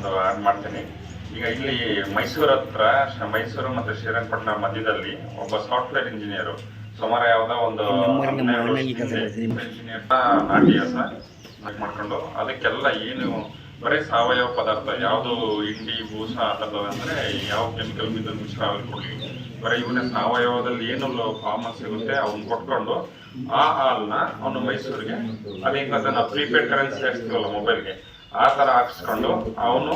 ಒಂದು ಆಡ್ ಮಾಡ್ತೀನಿ ಈಗ ಇಲ್ಲಿ ಮೈಸೂರು ಹತ್ರ ಮೈಸೂರು ಮತ್ತು ಶ್ರೀರಂಗಪಟ್ಟಣ ಮಧ್ಯದಲ್ಲಿ ಒಬ್ಬ ಸಾಫ್ಟ್ವೇರ್ ಇಂಜಿನಿಯರ್ ಸುಮಾರು ಯಾವುದೋ ಒಂದು. ಇಂಜಿನಿಯರ್ ನಾಟಿ ಹಸ ಮಾಡ್ಕೊಂಡು ಅದಕ್ಕೆಲ್ಲ ಏನು ಬರೀ ಸಾವಯವ ಪದಾರ್ಥ ಯಾವುದು ಇಂಡಿ ಭೂಸ ಅಥವಾ ಅಂದ್ರೆ ಯಾವ ಕೆಮಿಕಲ್ ಬಿದ್ದು ಮಿಶ್ರ ಕೊಡ್ಲಿ ಬರೀ ಇವನ ಸಾವಯವದಲ್ಲಿ ಏನು ಫಾರ್ಮರ್ ಸಿಗುತ್ತೆ ಅವನ್ ಕೊಟ್ಕೊಂಡು ಆ ಹಾಲ್ನ ಅವನು ಮೈಸೂರಿಗೆ ಅದೇ ಅದನ್ನ ಪ್ರೀಪೇಡ್ ಕರೆನ್ಸಿ ಹಾಕ್ಸ್ತೀವಲ್ಲ ಮೊಬೈಲ್ಗೆ ಆ ತರ ಹಾಕಿಸ್ಕೊಂಡು ಅವನು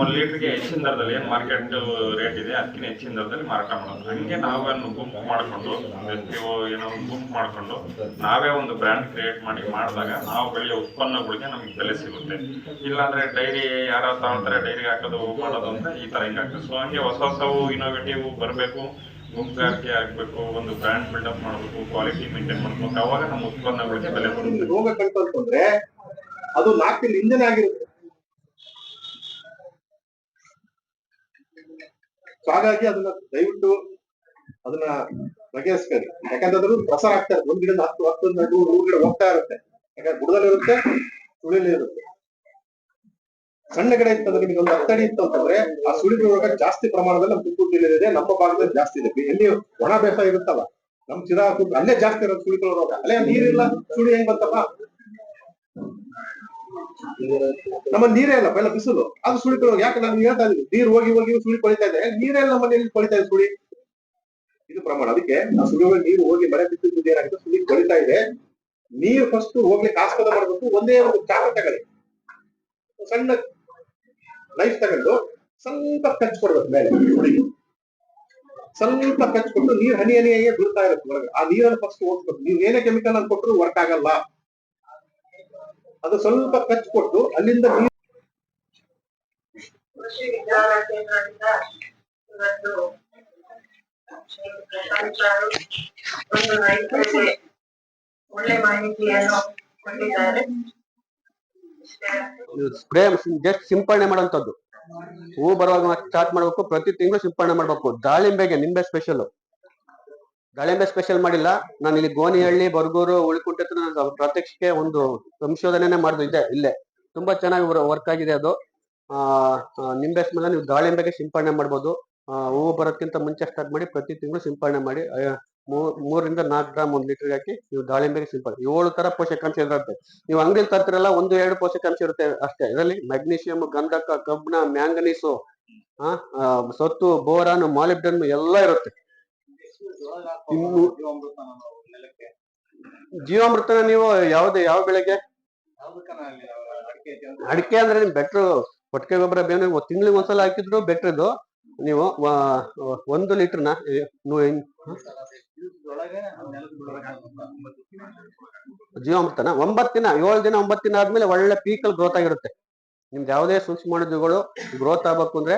ಒಂದ್ ಲೀಟರ್ಗೆ ಹೆಚ್ಚಿನ ದರದಲ್ಲಿ ಏನ್ ಮಾರ್ಕೆಟ್ ರೇಟ್ ಇದೆ, ಅದಕ್ಕಿಂತ ಹೆಚ್ಚಿನ ದರದಲ್ಲಿ ಮಾರಾಟ ಮಾಡೋದು. ಹಂಗೆ ನಾವೇನು ಗುಂಪು ಮಾಡ್ಕೊಂಡು ಏನೋ ಒಂದು ಗುಂಪು ಮಾಡ್ಕೊಂಡು ನಾವೇ ಒಂದು ಬ್ರ್ಯಾಂಡ್ ಕ್ರಿಯೇಟ್ ಮಾಡಿ ಮಾಡಿದಾಗ ನಾವು ಬೆಳೆಯೋ ಉತ್ಪನ್ನಗಳಿಗೆ ನಮಗೆ ಬೆಲೆ ಸಿಗುತ್ತೆ. ಇಲ್ಲಾಂದ್ರೆ ಡೈರಿ ಯಾರೋ ತಗೊಳ್ತಾರೆ, ಡೈರಿಗೆ ಹಾಕೋದು ಮಾಡೋದು ಅಂತ ಈ ತರ ಹಿಂಗಾಗ್ತದೆ ಸೊ ಹಂಗೆ ಹೊಸ ಹೊಸವು ಇನೋವೇಟಿವ್ ಬರಬೇಕು, ಗುಂಪುಗಾರಿಕೆ ಆಗ್ಬೇಕು, ಒಂದು ಬ್ರ್ಯಾಂಡ್ ಬಿಲ್ಡಪ್ ಮಾಡಬೇಕು ಕ್ವಾಲಿಟಿ ಮೇಂಟೈನ್ ಮಾಡ್ಬೇಕು. ಅವಾಗ ನಮ್ಮ ಉತ್ಪನ್ನಗಳಿಗೆ ಬೆಲೆ ಬರುತ್ತೆ. ಅದು ನಾಲ್ಕಿನ ಇಂಜನ್ ಆಗಿರುತ್ತೆ. ಹಾಗಾಗಿ ಅದನ್ನ ದಯವಿಟ್ಟು ಅದನ್ನ ಬಗೆಹರಿಸ್ಕೊಳ್ಳಿ. ಯಾಕಂದ್ರೆ ಅದ್ರ ಪ್ರಸಾರ ಆಗ್ತಾ ಇರುತ್ತೆ. ಒಂದ್ ಗಿಡದ ಹತ್ತು ಹತ್ತು ನೂರು ನೂರು ಗಿಡ ಹೋಗ್ತಾ ಇರುತ್ತೆ. ಯಾಕಂದ್ರೆ ಬುಡದಲ್ಲಿ ಇರುತ್ತೆ ಸುಳಿಲಿ ಇರುತ್ತೆ. ಸಣ್ಣ ಗಿಡ ಇತ್ತಂದ್ರೆ ನಿಮಗೆ ಒಂದು ಹತ್ತಡಿ ಇತ್ತು ಅಂತಂದ್ರೆ ಆ ಸುಳಿ ರೋಗ ಜಾಸ್ತಿ ಪ್ರಮಾಣದಲ್ಲಿ ನಮ್ಮ ತುಮಕೂರು ಇದೆ. ನಮ್ಮ ಭಾಗದಲ್ಲಿ ಜಾಸ್ತಿ ಇದೆ. ಎಲ್ಲಿ ಒಣ ಬೇಸಾಯ ಇರುತ್ತಲ್ಲ ನಮ್ ಚಿರಾ ಅಲ್ಲೇ ಜಾಸ್ತಿ ಇರೋದು ಸುಳಿ ರೋಗ ಅಲ್ಲೇ ನೀರಿಲ್ಲ, ಸುಳಿ ಹೆಂಗ್ ಬಂತಪ್ಪ? ನಮ್ಮ ನೀರೇ ಇಲ್ಲ, ಬೆಲ್ಲ ಬಿಸಿಲು. ಅದು ಸುಳಿ ಯಾಕೆ ನಾನು ಹೇಳ್ತಾ ಇದ್ದೀನಿ, ನೀರು ಹೋಗಿ ಹೋಗಿ ಸುಳಿ ಕೊಳಿತಾ ಇದೆ. ನೀರೇ ಇಲ್ಲ ನಮ್ಮ ಮನೆಯಲ್ಲಿ ಕೊಳಿತಾ ಇದೆ ಸುಳಿ? ಇದು ಪ್ರಮಾಣ. ಅದಕ್ಕೆ ಸುಳಿ ಒಳಗೆ ನೀರು ಹೋಗಿ ಮಳೆ ಬಿದ್ದು ಏನಾಗುತ್ತೆ ಸುಳಿ ಕೊಳಿತಾ ಇದೆ. ನೀರು ಫಸ್ಟ್ ಹೋಗ್ಲಿಕ್ಕೆ ಆಸ್ಪದ ಮಾಡಬೇಕು. ಒಂದೇ ಒಂದು ಚಾಕ ತಗೊಳ್ಳಿ. ಸಣ್ಣ ನೈಫ್ ತಗೊಂಡು ಸ್ವಲ್ಪ ಕಚ್ ಕೊಡ್ಬೇಕು ಮೇಲೆ, ಸುಳಿಗೆ. ಸ್ವಲ್ಪ ಕಚ್ ಕೊಟ್ಟು ನೀರು ಹನಿ ಹನಿಯಾಗಿ ಬೀಳ್ತಾ ಇರುತ್ತೆ ಆ ನೀರನ್ನು ಫಸ್ಟ್ ಹೋಗ್ಬೇಕು ನೀವು ಏನೇ ಕೆಮಿಕಲ್ ಅನ್ನು ಕೊಟ್ಟರು ವರ್ಕ್ ಆಗಲ್ಲ. ಅದು ಸ್ವಲ್ಪ ಖರ್ಚು ಕೊಟ್ಟು ಅಲ್ಲಿಂದ ಕೃಷಿ ಕೇಂದ್ರದಿಂದ ಇವತ್ತು ಒಂದು ಒಳ್ಳೆ. ಸ್ಪ್ರೇ ಜಸ್ಟ್ ಸಿಂಪಡಣೆ ಮಾಡುವಂತದ್ದು ಹೂ ಬರುವಾಗ ಸ್ಟಾರ್ಟ್ ಮಾಡ್ಬೇಕು, ಪ್ರತಿ ತಿಂಗಳು ಸಿಂಪಡಣೆ ಮಾಡ್ಬೇಕು ದಾಳಿಂಬೆಗೆ ನಿಂಬೆ ಸ್ಪೆಷಲ್ ದಾಳಿಂಬೆ ಸ್ಪೆಷಲ್ ಮಾಡಿಲ್ಲ. ನಾನು ಇಲ್ಲಿ ಗೋನಿಹಳ್ಳಿ ಬರ್ಗೂರು ಉಳಿಕುಂಟೆ ಪ್ರಾತ್ಯಕ್ಷಿಕೆ ಒಂದು ಸಂಶೋಧನೆನೆ ಮಾಡಿದ್ದು ಇದೆ ಇಲ್ಲೇ. ತುಂಬಾ ಚೆನ್ನಾಗಿ ವರ್ಕ್ ಆಗಿದೆ ಅದು. ಆ ನಿಂಬೆ ಸ್ಮೆಲ್ ನೀವು ದಾಳಿಂಬೆಗೆ ಸಿಂಪಡಣೆ ಮಾಡ್ಬೋದು. ಹೂವು ಬರೋದಕ್ಕಿಂತ ಮುಂಚೆ ಸ್ಟಾರ್ಟ್ ಮಾಡಿ ಪ್ರತಿ ತಿಂಗಳು ಸಿಂಪಡಣೆ ಮಾಡಿ. ಮೂರರಿಂದ ನಾಲ್ಕು ಗ್ರಾಮ್ ಒಂದು ಲೀಟರ್ ಹಾಕಿ ನೀವು ದಾಳಿಂಬೆಗೆ ಸಿಂಪಡಣೆ. ಏಳು ತರ ಪೋಷಕಾಂಶ ಇರುತ್ತೆ. ನೀವು ಅಂಗಡಿಲಿ ತರ್ತಿರಲ್ಲ ಒಂದು ಎರಡು ಪೋಷಕಾಂಶ ಇರುತ್ತೆ ಅಷ್ಟೇ. ಇದರಲ್ಲಿ ಮೆಗ್ನೀಷಿಯಂ ಗಂಧಕ ಕಬ್ಬಿಣ ಮ್ಯಾಂಗನೀಸು ಆ, ಸತ್ತು ಬೋರಾನು ಮಾಲಿಬ್ಡನ್ ಎಲ್ಲ ಇರುತ್ತೆ. ಇನ್ನು ಜೀವಾಮೃತನ ನೀವು ಯಾವ್ದು ಯಾವ ಬೆಳೆಗೆ? ಅಡಿಕೆ ಅಂದ್ರೆ ನಿಮ್ ಬೆಟ್ರು ಕೊಟ್ಟಿಗೆ ಗೊಬ್ಬರ ಬೇನೆ ತಿಂಗ್ಳಿಗೆ ಒಂದ್ಸಲ ಹಾಕಿದ್ರು ಬೆಟ್ರ್ ಇದು ನೀವು ಒಂದು ಲೀಟರ್ನ ಜೀವಾಮೃತನ? ಒಂಬತ್ತು ದಿನ ಏಳು ದಿನ ಒಂಬತ್ತು ದಿನ ಆದ್ಮೇಲೆ ಒಳ್ಳೆ ಪೀಕಲ್ ಗ್ರೋತ್ ಆಗಿರುತ್ತೆ. ನಿಮ್ದು ಯಾವುದೇ ಸೂಕ್ಷ್ಮಾಣುಜೀವಿಗಳು ಗ್ರೋತ್ ಆಗ್ಬೇಕು ಅಂದ್ರೆ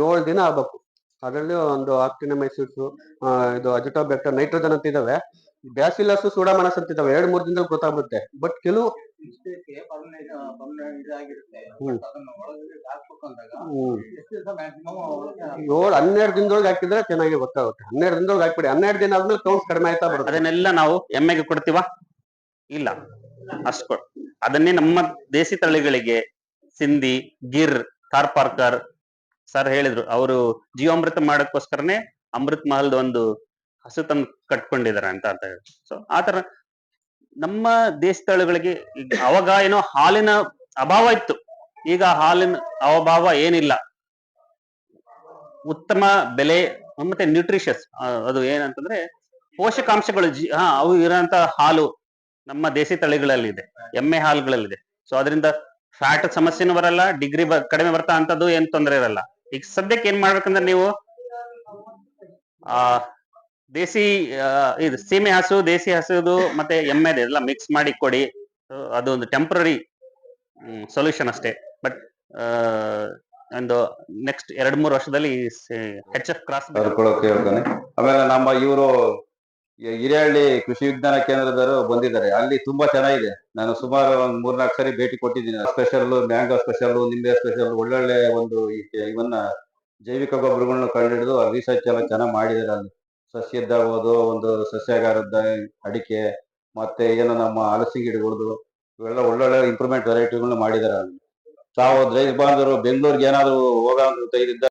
ಏಳು ದಿನ ಆಗ್ಬೇಕು. ಅದರಲ್ಲಿ ಒಂದು ಆಕ್ಟಿನಮೈಸಿಸ್ ಇದು ಅಜಿಟೋಬ್ಯಾಕ್ಟರ್ ನೈಟ್ರೋಜನ್ ಅಂತ ಇದಾವೆ. ಬ್ಯಾಸಿಲಸ್ ಸೂಡಾಮನಸ್ ಅಂತ ಇದಾವೆ. ಎರಡ್ ಮೂರ್ ದಿನದಲ್ಲಿ ಗೊತ್ತಾಗುತ್ತೆ ಬಟ್ ಕೆಲವು. ಏಳು ಹನ್ನೆರಡು ದಿನದೊಳಗೆ ಹಾಕಿದ್ರೆ ಚೆನ್ನಾಗಿ ಗೊತ್ತಾಗುತ್ತೆ. ಹನ್ನೆರಡು ದಿನದೊಳಗೆ ಹಾಕ್ಬಿಡಿ. ಹನ್ನೆರಡು ದಿನ ಆದ್ಮೇಲೆ ಕೌಂಟ್ ಕಡಿಮೆ ಆಯ್ತಾ ಬರುತ್ತೆ. ಅದನ್ನೆಲ್ಲ ನಾವು ಎಮ್ಮೆಗೆ ಕೊಡ್ತೀವ? ಇಲ್ಲ. ಅಷ್ಟು ಕೊಡ್ ಅದನ್ನೇ ನಮ್ಮ ದೇಸಿ ತಳಿಗಳಿಗೆ ಸಿಂಧಿ ಗಿರ್ ಕಾರ್ಪಾರ್ಕರ್ ಸರ್ ಹೇಳಿದ್ರು, ಅವರು ಜೀವಾಮೃತ ಮಾಡಕ್ಕೋಸ್ಕರನೇ ಅಮೃತ್ ಮಹಲ್ದ ಒಂದು ಹಸು ತಂದು ಕಟ್ಕೊಂಡಿದಾರೆ ಅಂತ ಅಂತ ಹೇಳಿ ಸೊ ಆತರ ನಮ್ಮ ದೇಸಿ ತಳಿಗಳಿಗೆ ಅವಾಗ ಏನೋ ಹಾಲಿನ ಅಭಾವ ಇತ್ತು. ಈಗ ಹಾಲಿನ ಅಭಾವ ಏನಿಲ್ಲ. ಉತ್ತಮ ಬೆಲೆ ಮತ್ತೆ ನ್ಯೂಟ್ರಿಷಸ್ ಅದು ಏನಂತಂದ್ರೆ ಪೋಷಕಾಂಶಗಳು ಜಿ, ಹಾ, ಅವು ಇರೋಂತ ಹಾಲು ನಮ್ಮ ದೇಸಿ ತಳಿಗಳಲ್ಲಿ ಇದೆ ಎಮ್ಮೆ ಹಾಲುಗಳಲ್ಲಿದೆ. ಸೊ ಅದರಿಂದ ಫ್ಯಾಟ್ ಸಮಸ್ಯೆನೂ ಬರಲ್ಲ ಡಿಗ್ರಿ ಕಡಿಮೆ ಬರ್ತಾ ಅಂತದ್ದು ಏನ್ ತೊಂದರೆ ಇರಲ್ಲ. ಈಗ ಸದ್ಯಕ್ಕೆ ಏನ್ ಮಾಡ್ಬೇಕಂದ್ರೆ ನೀವು, ಆ, ದೇಸಿ ಇದು ಸೀಮೆ ಹಸು, ದೇಸಿ ಹಸುದು ಮತ್ತೆ ಎಮ್ಮೆದು ಎಲ್ಲ ಮಿಕ್ಸ್ ಮಾಡಿ ಕೊಡಿ. ಅದು ಒಂದು ಟೆಂಪ್ರರಿ ಸೊಲ್ಯೂಷನ್ ಅಷ್ಟೇ. ಬಟ್ ಒಂದು ನೆಕ್ಸ್ಟ್ ಎರಡ್ ಮೂರು ವರ್ಷದಲ್ಲಿ ಹೆಚ್ ಎಫ್ ಕ್ರಾಸ್ ಆಮೇಲೆ ನಮ್ಮ ಇವರು ಹಿರಿಯಹಳ್ಳಿ ಕೃಷಿ ವಿಜ್ಞಾನ ಕೇಂದ್ರದವರು ಬಂದಿದ್ದಾರೆ. ಅಲ್ಲಿ ತುಂಬಾ ಚೆನ್ನಾಗಿದೆ. ನಾನು ಸುಮಾರು ಒಂದ್ ಮೂರ್ನಾಲ್ಕು ಸರಿ ಭೇಟಿ ಕೊಟ್ಟಿದ್ದೀನಿ. ಸ್ಪೆಷಲ್ ಮ್ಯಾಂಗೋ ಸ್ಪೆಷಲ್ ನಿಂಬೆ ಸ್ಪೆಷಲ್ ಒಳ್ಳೊಳ್ಳೆ ಒಂದು ಇವನ್ನ ಜೈವಿಕ ಗೊಬ್ಬರಗಳನ್ನ ಕಂಡುಹಿಡಿದು ರಿಸರ್ಚ್ ಎಲ್ಲ ಚೆನ್ನಾಗಿ ಮಾಡಿದ್ದಾರೆ ಅಲ್ಲಿ. ಸಸ್ಯದ್ದಾಗೋದು ಒಂದು ಸಸ್ಯಾಗಾರದ ಅಡಿಕೆ, ಮತ್ತೆ ಏನು ನಮ್ಮ ಹಲಸಿ ಗಿಡಗಳದು, ಇವೆಲ್ಲ ಒಳ್ಳೊಳ್ಳೆ ಇಂಪ್ರೂವ್ಮೆಂಟ್ ವೆರೈಟಿಗಳನ್ನ ಮಾಡಿದ್ದಾರೆ ಅಲ್ಲಿ. ತಾವು ರೈತ ಬಾಂಧವರು ಬೆಂಗಳೂರಿಗೆ ಏನಾದ್ರು ಹೋಗ ಅಂತ ಇದರಿಂದ